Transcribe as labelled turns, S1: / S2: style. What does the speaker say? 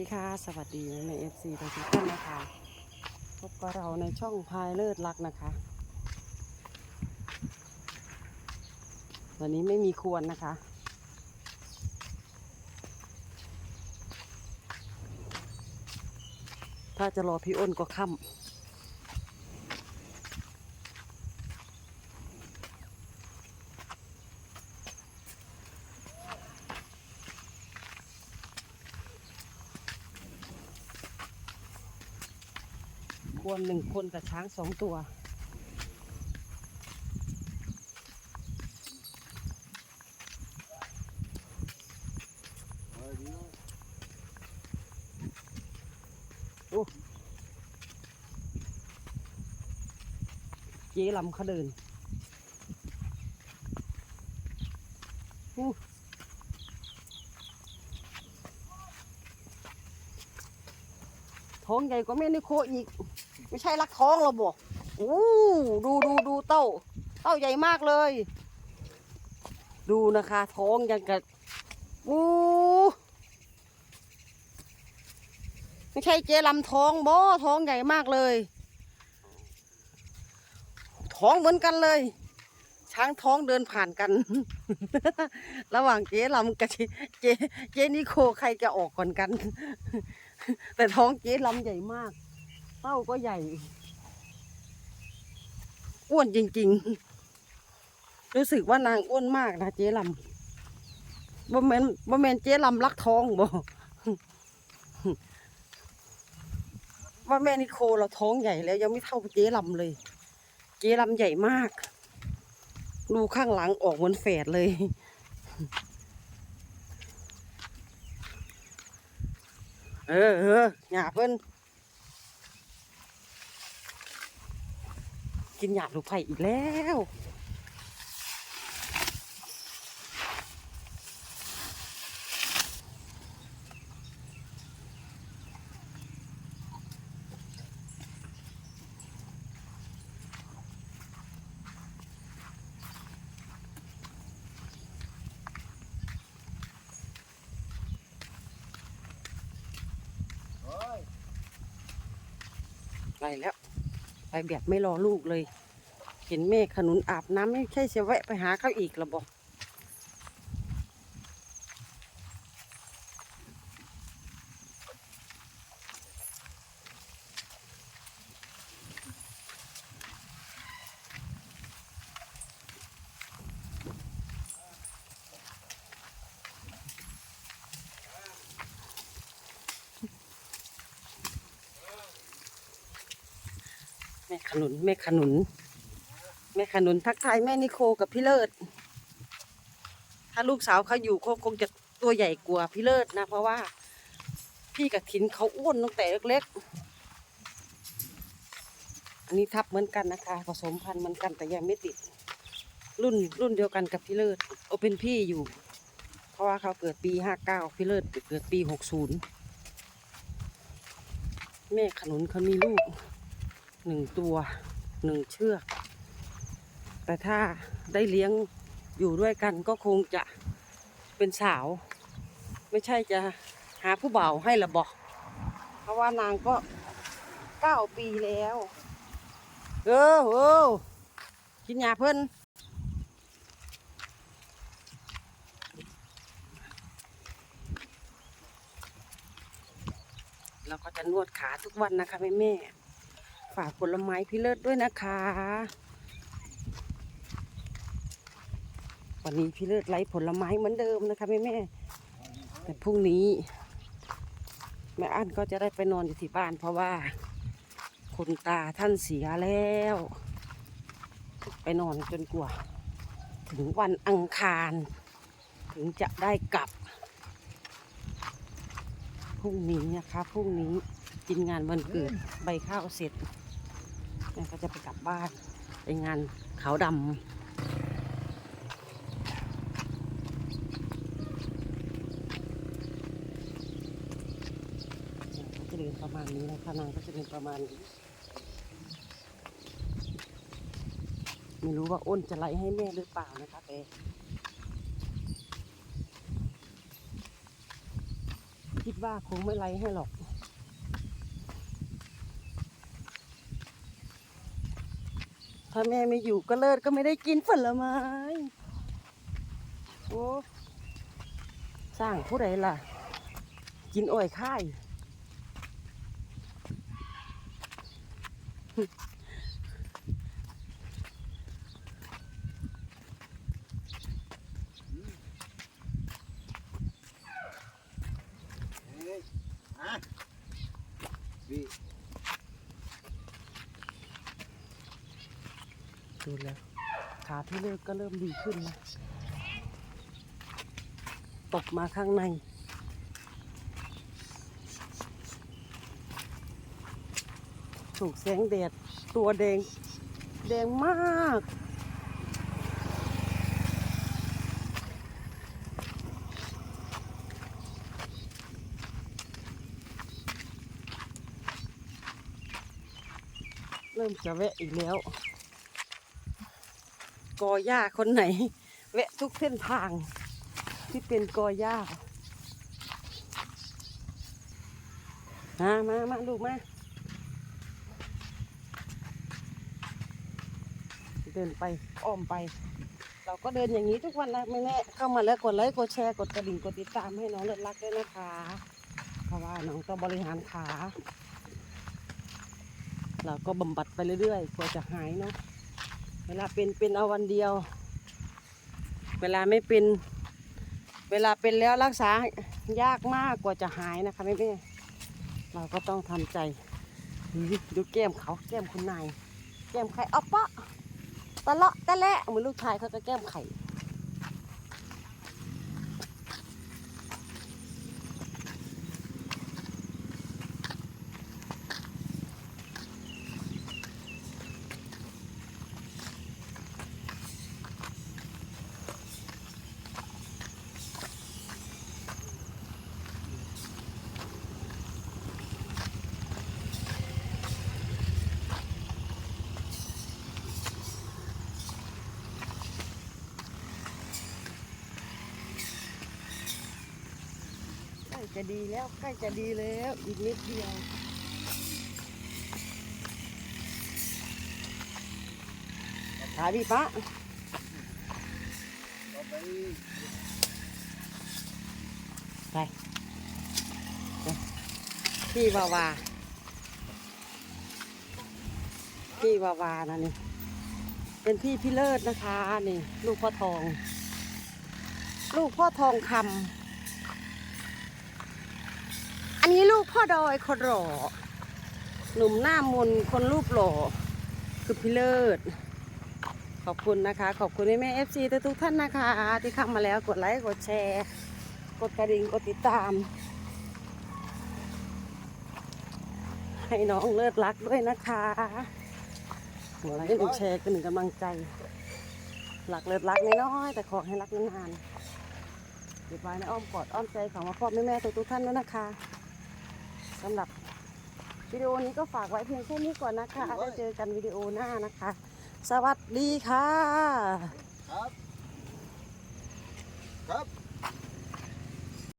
S1: สวัสดีค่ะ สวัสดีในเอฟซีทุกท่านนะคะ พบกับเราในช่องพายเลิศรักนะคะ วันนี้ไม่มีควรนะคะ ถ้าจะรอพี่อ้นก็ค่ำ ควรหนึ่งคนกับช้างสองตัว โอ้เจ๊ลำเขาเดินอู้ท้องใหญ่กว่าแม่นิโคอีก ไม่ใช่ลักท้องเราบอกอู้ดูดูดูเต้า เต้าใหญ่มากเลย ดูนะคะ ท้องยังกับอู้ไม่ใช่เจลำท้องบ่ท้องใหญ่มากเลย ท้องเหมือนกันเลย ช้างท้องเดินผ่านกัน ระหว่างเจ๊ลำกับเจ๊เจ๊เจ๊นิโคใครจะออกก่อนกัน แต่ท้องเจ๊ลำใหญ่มาก เต้าก็ใหญ่ อ้วนจริง ๆ รู้สึกว่านางอ้วนมากนะเจ๊ลำบ่แมนบ่แมนเจ๊ลำรักท้องบ่ว่าแม่นิโคเราท้องใหญ่แล้ว ยังไม่เท่าเจ๊ลำเลย เจ๊ลำใหญ่มาก ดูข้างหลังออกเหมือนแฝดเลยเออเออหยาเพิ่น กินหยาลูกไผ่อีกแล้วไปแล้ว ไปแบบไม่รอลูกเลย เห็นแม่ขนุนอาบน้ำไม่ใช่จะแวะไปหาเขาอีกหรอบอก ม่ขนุนแม่ขนุน แม่ขนุนทักทายแม่นิโคกับพี่เลิศ ถ้าลูกสาวเขาอยู่เขาคงจะตัวใหญ่กว่าพี่เลิศนะ เพราะว่า พี่กับถินเขาอ้วนตั้งแต่เล็กๆ อันนี้ทับเหมือนกันนะคะ ผสมพันธุ์เหมือนกันแต่ยังไม่ติด รุ่นรุ่นเดียวกันกับพี่เลิศโอเป็นพี่อยู่ เพราะว่าเขาเกิดปีห้าเก้าพี่เลิศเกิดปีหกศูนย์แม่ขนุนเขามีลูก หนึ่งตัวหนึ่งเชือก แต่ถ้าได้เลี้ยงอยู่ด้วยกันก็คงจะเป็นสาว ไม่ใช่จะหาผู้บ่าวให้ละบอก เพราะว่านางก็เก้าปีแล้ว เออเออกินยาเพิ่นเราก็จะนวดขาทุกวันนะคะแม่แม่ ฝากผลไม้พี่เลิศด้วยนะคะ วันนี้พี่เลิศไล่ผลไม้เหมือนเดิมนะคะแม่แม่แต่พรุ่งนี้แม่อั้นก็จะได้ไปนอนอยู่ที่บ้านเพราะว่าคุณตาท่านเสียแล้ว ไปนอนจนกว่า ถึงวันอังคาร ถึงจะได้กลับพรุ่งนี้นะคะพรุ่งนี้กินงานวันเกิดใบข้าวเสร็จ แม่ก็จะไปกลับบ้านไปงานขาวดำก็จะเดินประมาณนี้นะคะนางก็จะเดินประมาณนี้ไม่รู้ว่าอ้นจะไล่ให้แม่หรือเปล่านะคะแต่ที่ว่าคงไม่ไล่ให้หรอก ถ้าแม่ไม่อยู่ก็เลิศก็ไม่ได้กินผลไม้ โอ้สร้างผู้ใดล่ะ กินอ้อยค่าย
S2: เฮ้ยมาพี่
S1: ดูแล้วขาที่เลิกก็เริ่มดีขึ้นนะตกมาข้างใน ถูกแสงแดดตัวแดง แดงมากเริ่มจะแวะอีกแล้ว กอหญ้าคนไหน แวะทุกเส้นทาง ที่เป็นกอหญ้ามามามาลูกมา เดินไปอ้อมไป เราก็เดินอย่างนี้ทุกวันนะไม่แน่เข้ามาแล้วกดไลค์กดแชร์กดกระดิ่งกดติดตามให้น้องเลิศรักด้วยนะคะ เพราะว่าน้องต้องบริหารขา เราก็บำบัดไปเรื่อยๆกว่าจะหายเนาะ เวลาเป็นเป็นเอาวันเดียว เวลาไม่เป็น เวลาเป็นแล้วรักษายากมากกว่าจะหายนะคะแม่แม่เราก็ต้องทำใจดูแก้มเขาแก้มคุณนายแก้มไข่อ๊อปปะตะเลาะตะและเหมือนลูกชายเขาจะแก้มไข่ จะดีแล้วใกล้จะดีแล้วอีกนิดเดียวขายพี่ปะ
S2: ก็ไป
S1: ไปไปพี่วาวาพี่วาวานะนี่เป็นพี่พี่เลิศนะคะนี่ ลูกพ่อทอง ลูกพ่อทองคำ อันนี้ลูกพ่อดอยคนหล่อหนุ่มหน้ามนคนรูปหล่อคือพี่เลิศ ขอบคุณนะคะ ขอบคุณแม่แม่เอฟซีทุกท่านนะคะ ที่เข้ามาแล้วกดไลค์กดแชร์ กดกระดิ่งกดติดตาม ให้น้องเลิศรักด้วยนะคะกดไลค์กดแชร์กันหนึ่งกำลังใจหลักเลิศรักน้อยแต่ขอให้รักนานๆเก็บไว้ในอ้อมกอดอ้อมใจของพ่อแม่แม่ทุกๆท่านด้วยนะคะ สำหรับวิดีโอนี้ก็ฝากไว้เพียงแค่นี้ก่อนนะคะได้เจอกันวิดีโอหน้านะคะ สวัสดีค่ะ
S2: ครับ ครับ